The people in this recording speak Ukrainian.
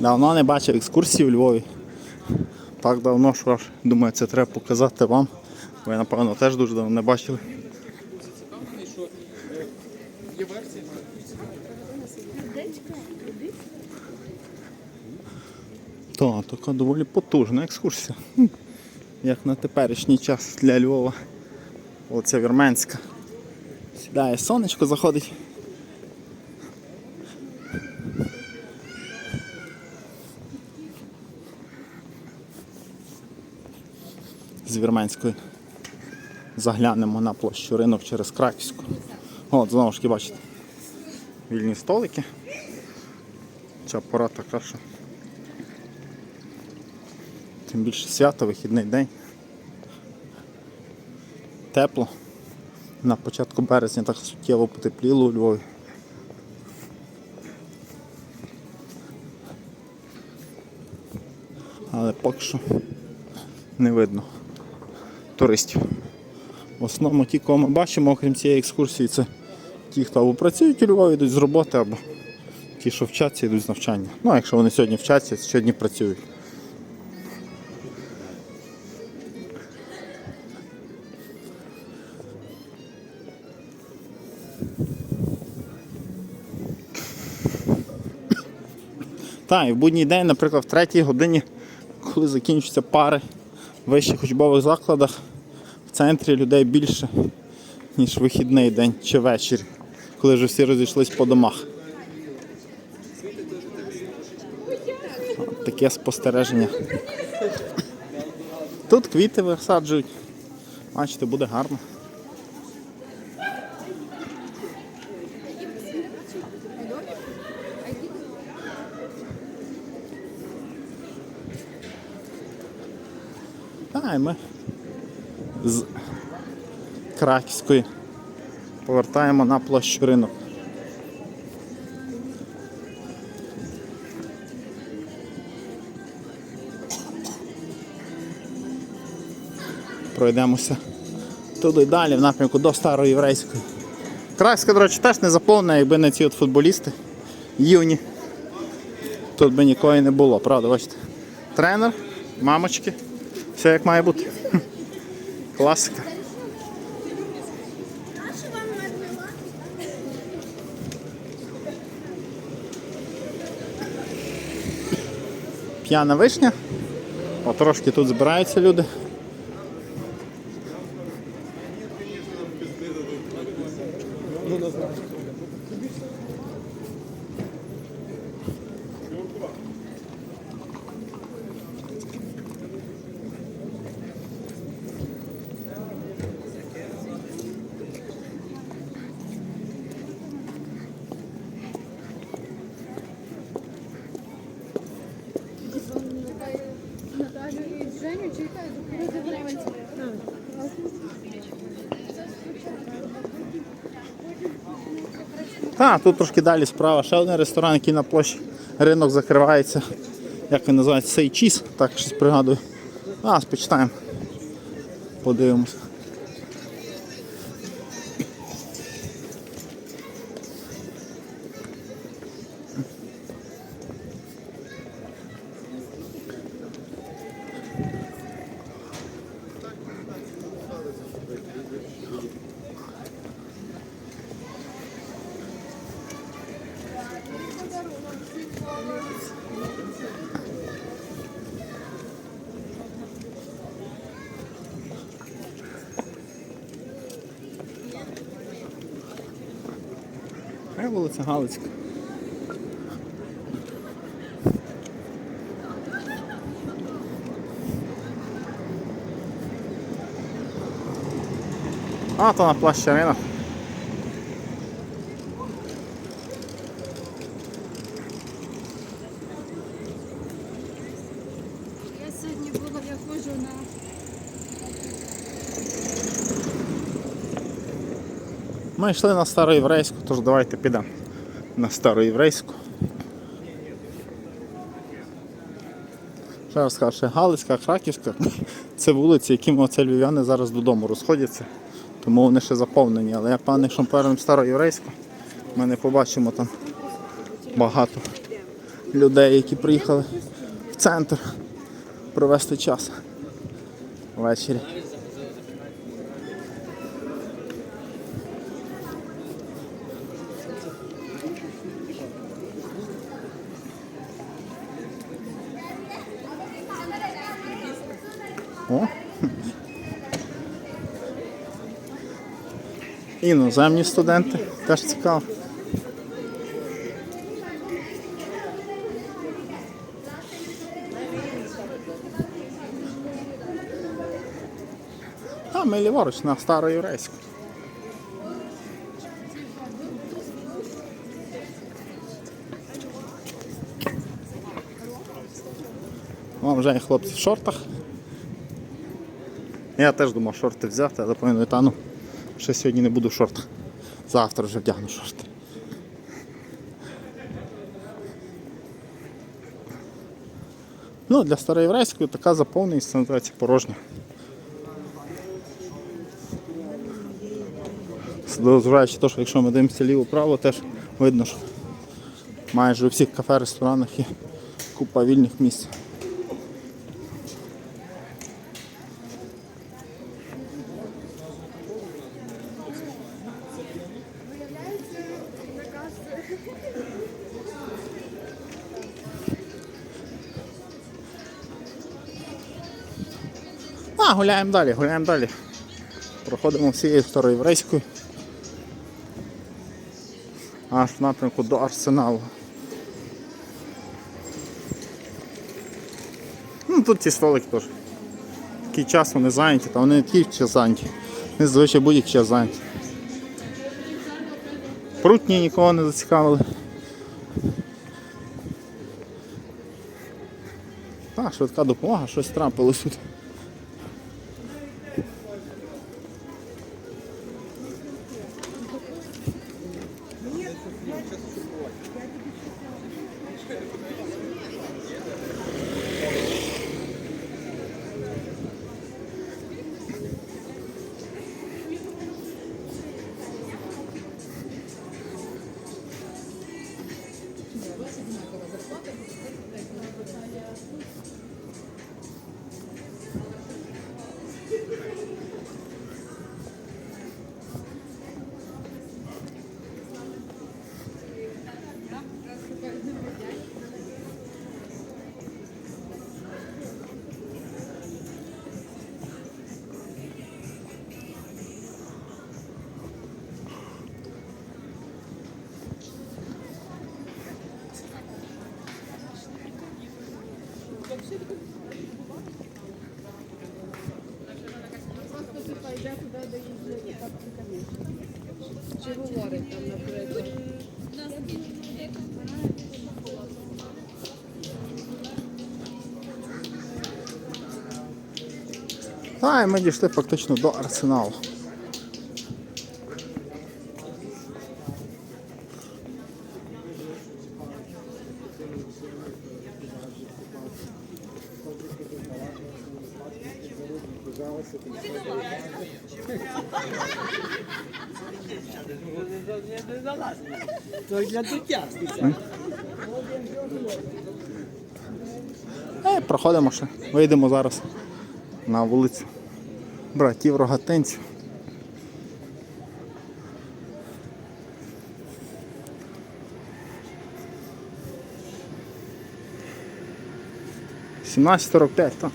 Давно не бачив екскурсії у Львові. Так давно, що аж думаю, це треба показати вам. Ви, напевно, теж дуже давно не бачили. Так, така доволі потужна екскурсія. Як на теперішній час для Львова. Оце Вірменська. Сідає сонечко, заходить. З Вірменської. Заглянемо на площу ринок через Краківську. От, знову ж таки, бачите. Вільні столики. Ця пора така, що. Тим більше свято, вихідний день. Тепло. На початку березня так суттєво потепліло у Львові. Але поки що не видно туристів. В основному ті, кого ми бачимо, окрім цієї екскурсії, це ті, хто або працюють у Львові, йдуть з роботи, або ті, що вчаться, йдуть з навчання. Ну, а якщо вони сьогодні вчаться, сьогодні працюють. Так, і в будній день, наприклад, в третій годині, коли закінчуються пари в вищих учбових закладах, центрі людей більше, ніж вихідний день чи вечір, коли вже всі розійшлись по домах. От Таке спостереження. Тут квіти висаджують. Бачите, буде гарно. Так, і ми з Краківської повертаємо на площу ринок. Пройдемося туди далі, в напрямку до Староєврейської. Краківська, до речі, теж не заповнена, якби не ці от футболісти юні. Тут би нікого не було, правда, бачите? Тренер, мамочки, все як має бути. Класика. П'яна вишня. Потрошки тут збираються люди. Наталю Так, тут трошки далі справа. Ще один ресторан, який на площі ринок закривається. Як він називається? Сейчіс, так щось пригадую. А, спочитаємо. Подивимося. Вулиця Галицька. А, то на площі ринок. Я сьогодні була, я ходжу на Ми йшли на Староєврейську, тож давайте підемо на Староєврейську. Ще раз кажу, Галицька, Краківська. Це вулиці, якими оце львів'яни зараз додому розходяться. Тому вони ще заповнені. Але я певний, ми повернемо Староєврейську, ми не побачимо там багато людей, які приїхали в центр провести час ввечері. Іноземні студенти, теж цікаво. А ми ліворуч на староєврейську. Вон вже є хлопці в шортах. Я теж думав шорти взяти, але повинен та ну, ще сьогодні не буду в шортах. Завтра вже вдягну шорти. Ну, для староєврейської така заповненість, називається порожня. Дозволяючи те, що якщо ми дивимося ліво-право, теж видно, що майже у всіх кафе, ресторанах є купа вільних місць. А, гуляємо далі, гуляємо далі. Проходимо всією староєврейською. Аж в напрямку до арсеналу. Ну тут ці столики теж. Такий час вони зайняті, та вони не тільки час зайняті. Вони зазвичай будь-який час зайняті. Прутні нікого не зацікавили. Так, швидка допомога, щось трапилось тут. Чи говорить там, наприклад? А, і ми дійшли фактично до арсеналу. То для дитя. Е, проходимо ще. Вийдемо зараз на вулицю братів Рогатинців. Сімнадцять сорок п'ять, так.